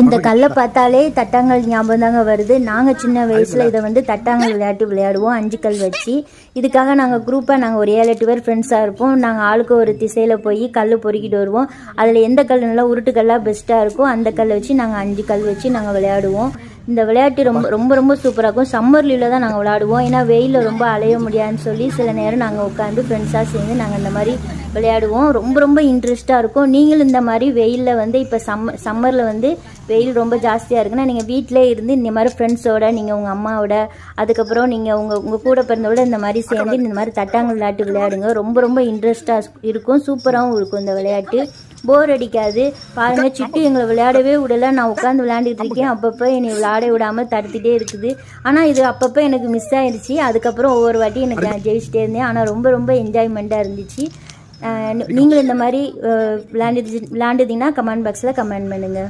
இந்த கல்லை பார்த்தாலே தட்டாங்கல் ஞாபகம் தாங்க வருது. நாங்கள் சின்ன வயசில் இதை வந்து தட்டாங்கல் விளையாட்டு விளையாடுவோம் அஞ்சு கல் வச்சு. இதுக்காக நாங்கள் குரூப்பாக நாங்கள் ஒரு ஏழு எட்டு பேர் ஃப்ரெண்ட்ஸாக இருப்போம். நாங்கள் ஆளுக்கு ஒரு திசையில் போய் கல் பொறுக்கிட்டு வருவோம். அதில் எந்த கல் நல்லா உருட்டு கல்லாக பெஸ்ட்டாக இருக்கோ அந்த கல்லை வச்சு நாங்கள் அஞ்சு கல் வச்சு நாங்கள் விளையாடுவோம். இந்த விளையாட்டு ரொம்ப ரொம்ப ரொம்ப சூப்பராக இருக்கும். சம்மர் லீவில் தான் நாங்கள் விளையாடுவோம். ஏன்னா வெயிலில் ரொம்ப அலைய முடியாதுன்னு சொல்லி சில நேரம் நாங்கள் உட்காந்து ஃப்ரெண்ட்ஸாக சேர்ந்து நாங்கள் இந்த மாதிரி விளையாடுவோம். ரொம்ப ரொம்ப இன்ட்ரெஸ்ட்டாக இருக்கும். நீங்களும் இந்த மாதிரி வெயிலில் வந்து இப்போ சம்மர் சம்மரில் வந்து வெயில் ரொம்ப ஜாஸ்தியாக இருக்குன்னா நீங்கள் வீட்டிலே இருந்து இந்த மாதிரி ஃப்ரெண்ட்ஸோட நீங்கள் உங்கள் அம்மாவோட அதுக்கப்புறம் நீங்கள் உங்கள் உங்கள் கூட பிறந்தோட இந்த மாதிரி சேர்ந்து இந்த மாதிரி தட்டாங்க விளையாட்டு விளையாடுங்க. ரொம்ப ரொம்ப இன்ட்ரெஸ்ட்டாக இருக்கும். சூப்பராகவும் இருக்கும் இந்த விளையாட்டு. போர் அடிக்காது. பாருங்க சிட்டு எங்களை விளையாடவே விடல. நான் உட்காந்து விளையாண்டுட்டு இருக்கேன். அப்பப்போ என்னை விளையாட விடாம தடுத்துட்டே இருக்குது. ஆனால் இது அப்பப்போ எனக்கு மிஸ் ஆயிடுச்சு அதுக்கப்புறம் ஒவ்வொரு வாட்டி எனக்கு நான் ஜெயிச்சிட்டே இருந்தேன். ஆனால் ரொம்ப ரொம்ப என்ஜாய்மெண்ட்டாக இருந்துச்சு. நீங்களும் இந்த மாதிரி அஹ் விளையாண்டு கமெண்ட் பாக்ஸில் கமெண்ட் பண்ணுங்கள்